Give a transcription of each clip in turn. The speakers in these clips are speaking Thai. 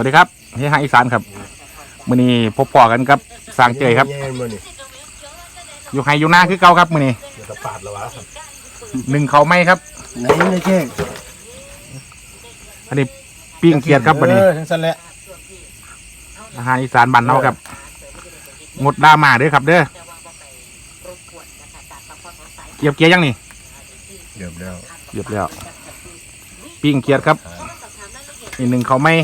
วัสดีครับเฮียฮาอีสานครับมื้อนี้พบปอกันครับสร้างเจยครับ แย่งมือนี่อยู่ไฮอยู่หน้าคือเก่าครับมื้อนี้เดี๋ยวจะปาดแล้ววะครับหนึ่งเขาไม่ครับ ไหนไม่แจ้งอันนี้ปิ้งเขียดครับมื้อนี้ เออทั้งสั้นแหละอาหารอีสานบ้านเฮาครับงดดราม่าเด้อครับ เด้อเกียบเกียร์ยังนี่เดี๋ยวแล้วเรียบแล้วปิ้งเขียดครับอีกหนึ่งเขาไม่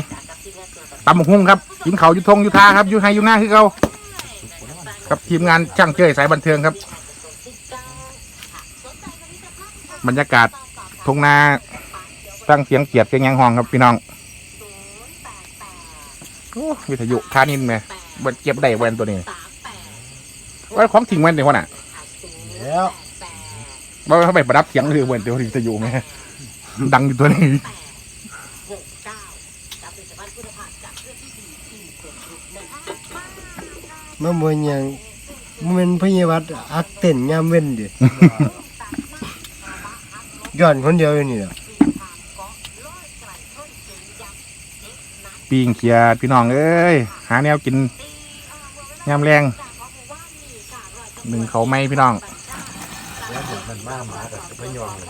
ตำบักหุ่งครับกินเขาวอยุทงอยุทาครับอยู่ไฮอยู่หน้าคือเก่าครับทีมงานช่างเจยสายบันเทิงครับ บรรยากาศทงนาตั้งเสียงเกียดเสียงยังห้องครับพี่น้องโอ้วิทยุท่านินไหมเบิดเก็บได้แวนตัวนี้ไว้ของทิ้งแวนเดี๋ยวน่ะแล้วว่าเขาไปประดับเสียงคือแวนตัววิทยุไหมดังอยู่ตัวนี้ มันบ่ยังมันเป็นพยาวัดอักเต้นยามเว้นดิย้อนคนเดียวอยู่นี่แหละปีงเขียดพี่น้องเอ้ยหาแนวกินยามแรงหนึ่งเขาไม่พี่น้อง แล้วมันมาหมากับพยองเลย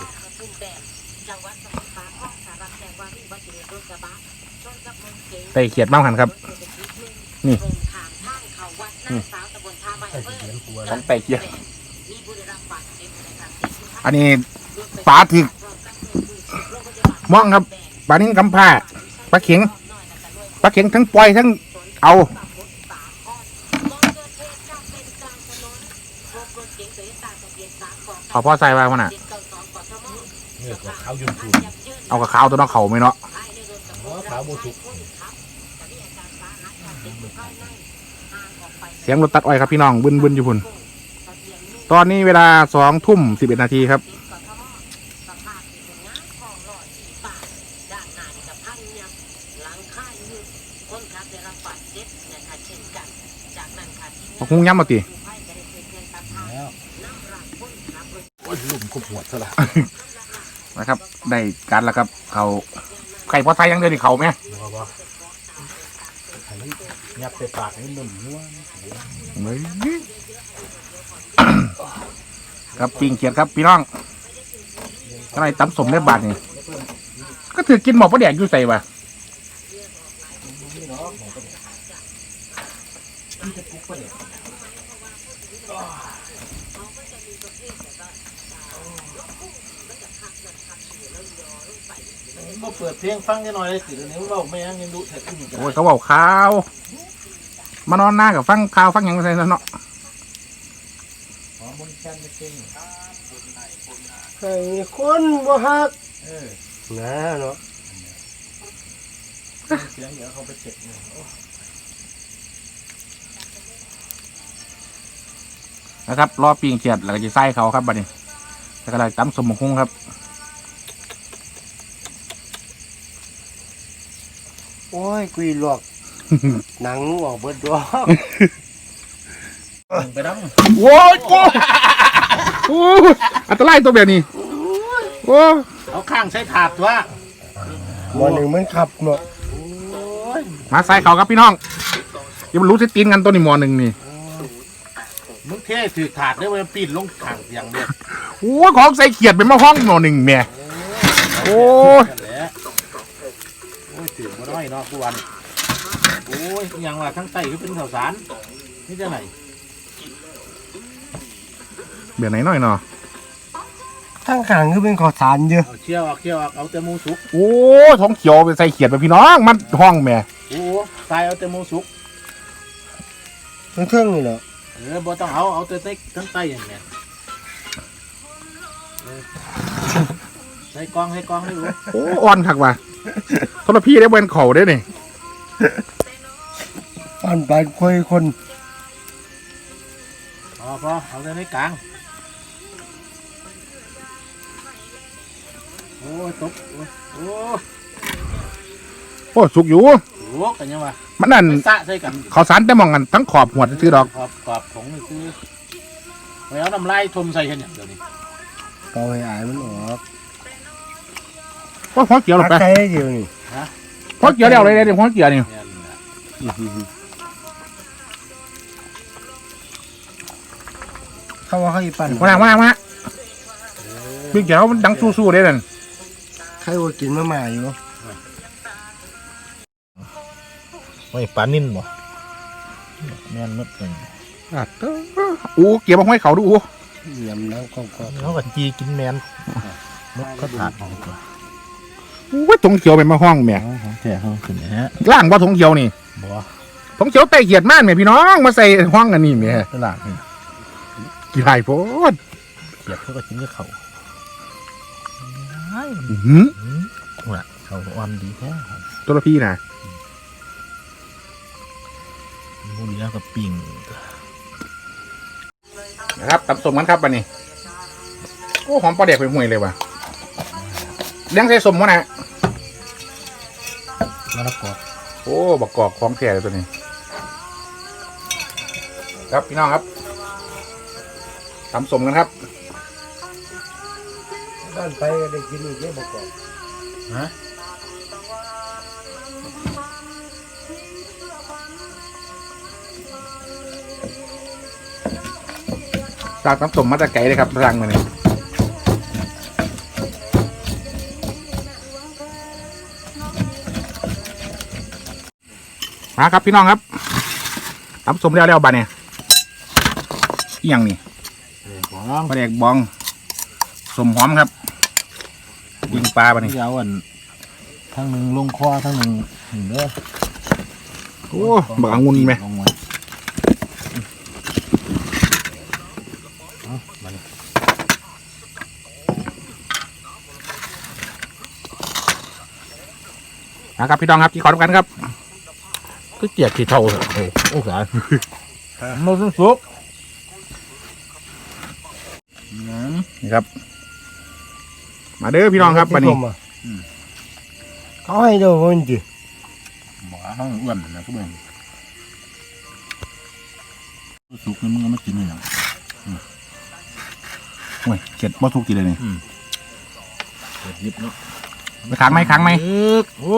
ไต่เขียดบ้างหันครับ นี่ไอ้เสียงกลัวของไต่เขียดอันนี้ปลาถึกม่องครับปลานิ่งกำผ้าปลาเข็งปลาเข็งทั้งปล่อยทั้งเอาเอาพ่อใส่ไว้มันน่ะ เนี่ยก็ขาวยุ่นทุนเอากับข้าวตัวน้องเขาไหมเนาะขาวโบสุกเสียงรถตัดอ้อยครับพี่น้องบึนบึนอยู่พุ่นตอนนี้เวลาสองทุ่มสิบเอ็ดนาทีครับเอาคุ้งย้ำมาตีแล้วโอ้ยลุ่มคุบหัวซะละ นะครับ ได้การแล้วครับ เขาไข่พอไทยยังเดินอีกเขาไหมบ่บ่ไอ้ยับไปปากให้มันนัวเฮ้ย ครับปิงเขียดครับพี่น้องอะไรตำสมได้บาทนี่ก็ถือกินหมอกประเดี๋ยวอยู่ใส่วะ ก็เปิดเพลงฟังนิดหน่อยเลยสิเดี๋ยวนี้เราไม่ยังยังดูแท็กซี่กันโอ้ยเขาบอกข้าว มานอนหน้ากับฟังข่าวฟังหยังไงเนาะหอมบนแคนไม่เก่งให้คนบ่ฮักเออนะเนาะเสียงเดี๋ยวเขาไปเช็คเนี่ยโอ้นะครับรอปิงเขียดแล้วก็จะใส่เขาครับบัดนี้แล้วก็เลยตำสมหมกหุ้งครับ โอ้ยกุยหลอกหนังออกเบิดดอกไปดังโอ้ยโอ้ยโอ้ยอันตรายตัวแบบนี้โอ้ยเอาข้างใช้ถาดว่าหมอหนึ่งมันขับเนาะโอ้ยมาใส่เขาครับพี่น้องอย่ามารู้สิตีนกันตัวนี้หมอหนึ่งนี่มึงเท่ถือถาดได้ไว้ปีนลงถังอย่างเดียวโอ้ยของใส่เขียดเป็นมาห้องหมอหนึ่งแม่โอ้ย นั่นแหละโอ้ยถือมา น้อยเนาะกูวันโอ้ยอยังว่าทั้งไตก็เป็นข้าวสารนี่จะไหนเบื่อไหนหน่อยเนาะทั้งขางคือเป็นขอสารเยอะเอาเชี่ยวเอาเชี่ยวเอาเอาแต่หมูสุกโอ้ยท้องเขียวไปใส่เขียดไปพี่น้องมันห้องแม่โอ้ทรายเอาแต่หมูสุกทั้งเทิงนี่แหละเออบ่ต้องเอาเอาแต่ไตทั้งไตอย่างเงี้ยเออใส่กล้องให้กล้องให้รู้โอ้อ่อนคักว่ะโทรพี่ได้เบนเข่าได้นี่ปันปานคุยคนพอพอเอาแต่ในกลางโอ้ยตกโอ้ยโอ้ยโอ้สุกอยู่ โหกันยังวะมันนั่นไปสะใส่กันเขาสารแต่มองกันทั้งขอบหัวซื้อดอกกรอบกรอบของนี่คือไปเอาน้ำลายทมใส่กันอย่างเดียวนี้เป่าให้อายมันออก โอ้ยหัวเขียวหรอกไปใจเดียวนี่หัวเขียวเดียวเลยเดี๋ยวหัวเขียวนี่เนี่ยเขาว่าเขาอีปั่นมาหนักมาหนักมาพี่เขียวมันดังสู้ๆเลยนั่นใครว่ากินมาหมาอยู่ไม่ปลานิ่นบ่แม่นมดเลยอะเด้ออู้เกี่ยวมาห้อยเขาดูอู้ เหลี่ยมแล้วก็ก็เขาก็จีกินแมนมดเขาถาดของตัวอู้ ว่าถงเขียวเป็นมาห้องแม่ของแท้เขาขึ้นนะฮะล่างว่าถงเขียวนี่บ่ถงเขียวไต่เกียดม่านแม่พี่น้องมาใส่ห้องกันนี่แม่ตลาดนี่กี่ไรโพดเขียดเขาก็กินกับเขาอื้อหืออืมว่ะเขาอ่อนดีแท้ตัวละพี่นะมูนี้แล้วก็ปิ้งนะครับตับสมกันครับวันนี้โอ้หอมปลาแดกไปห่วยเลยว่ะเลี้ยงใส่สมวะนะ มะละกอโอ้บักกอกของแท้เลยตัวนี้ ครับพี่น้องครับตำสมกันครับบ้านไปก็ได้กินอีกเยอะบอกก่อนฮะจากตำสมมาจากไก่เลยครับรังมาเนี่ย มาครับพี่น้องครับตำสมแล้วแล้วบาเนี่ยอีหยังนี่ของปลาแดกบองสมหอมครับยิงปลาบานี่ที่เอาอันทั้งหนึ่งลงคอทั้งหนึ่งหนึ่งเด้อโอ้บักองุ่นไหมลงไว้เอามานี่นะครับพี่น้องครับที่ขอทำกันครับ ก็เกลียดขี้เท่าเถอะโอ้โอ้ขามาสุกสุกนี่ครับ มาเด้อพี่น้องครับวันนี้เขาให้ดูมันจีหมาห้องอ้วนนะทุกคนสุกนี่มึงก็มากินเลยอย่างโอ้ยเกลียดบ่ทุกทีเลยนี่เปิดยิบเนาะไปค้างไหมค้างไหมอึ๊กโอ้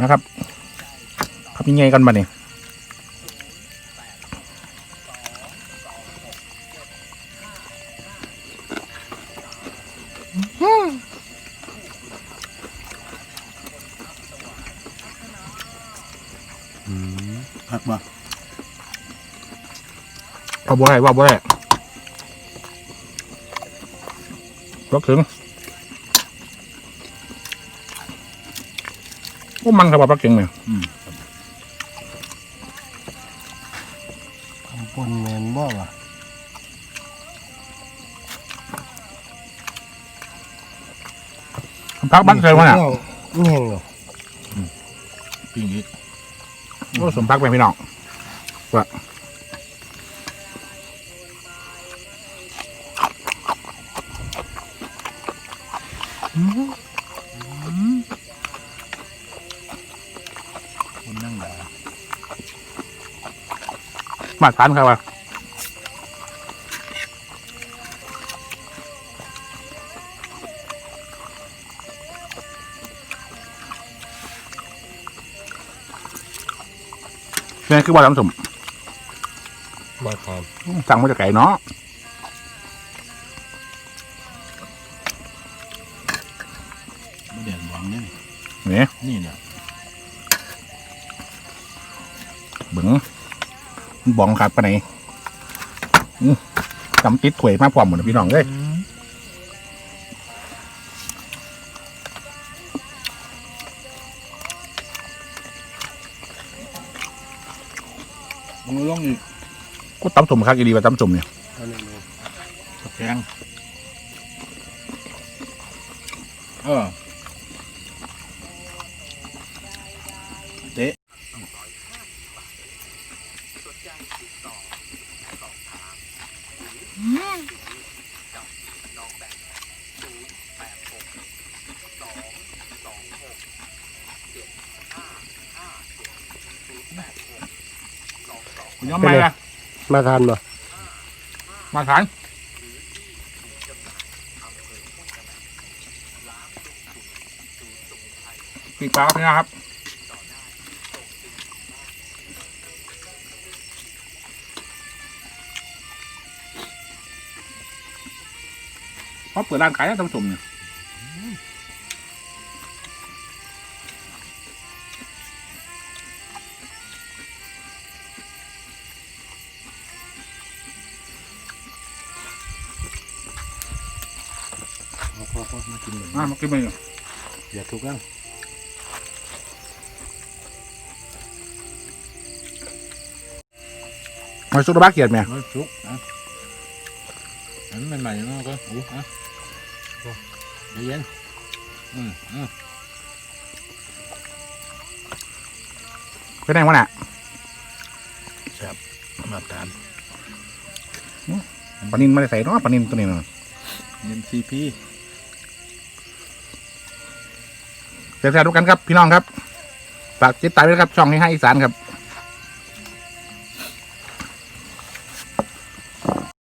นะครับ ครับยังไงกันบ้านี่พักบ่เอาบ่ได้ว่าบ่ได้รกถึงโอ้มันครับว่าปลาเก่งเนี่ย ปนแมนบ่วะพักบ้านเซลมาเนี่ยนี่แห้งหรอปิ้งอีกโอ้สมพักไปพี่น้องว่าคนนั่งด่า มาทานครับว่านี่คือว่าทำสมมาทานสั่งมาจากไก่เนาะไม่เดือดหวังเนี่ยนี่นี่เนี่ยเบึงมัน บองขาดไปไหนอื้อจำติดถ้วยมาพร้อมหมดนะพี่น้องเลยมึงลงอีกก็ตำสมครับอีดีว่าตำสมเนี่ยอันนี้เลยแกงเออ ย้อมไม่ละมาทานบ่มาทานปีกปลาคบนะครับเพราะเปิดร้านขายนะท่านผู้ชมเนี่ย มากินเลยมากินไปเลยอย่าทุกข์แล้วมาสุดบ้าเกียรติไหมเฮ้ยทุกข์อะอันนั้นใหม่ๆเนาะก็อู้อะโอ้ใจเย็นอืมอืมไปไหนวะน่ะมาตามปลานินไม่ได้ใส่เนาะปลานินตัวนี้เนาะเอ็มซีพี เสียๆทุกกันครับพี่น้องครับฝากติดตามด้วยครับช่องให้ให้อีสานครับ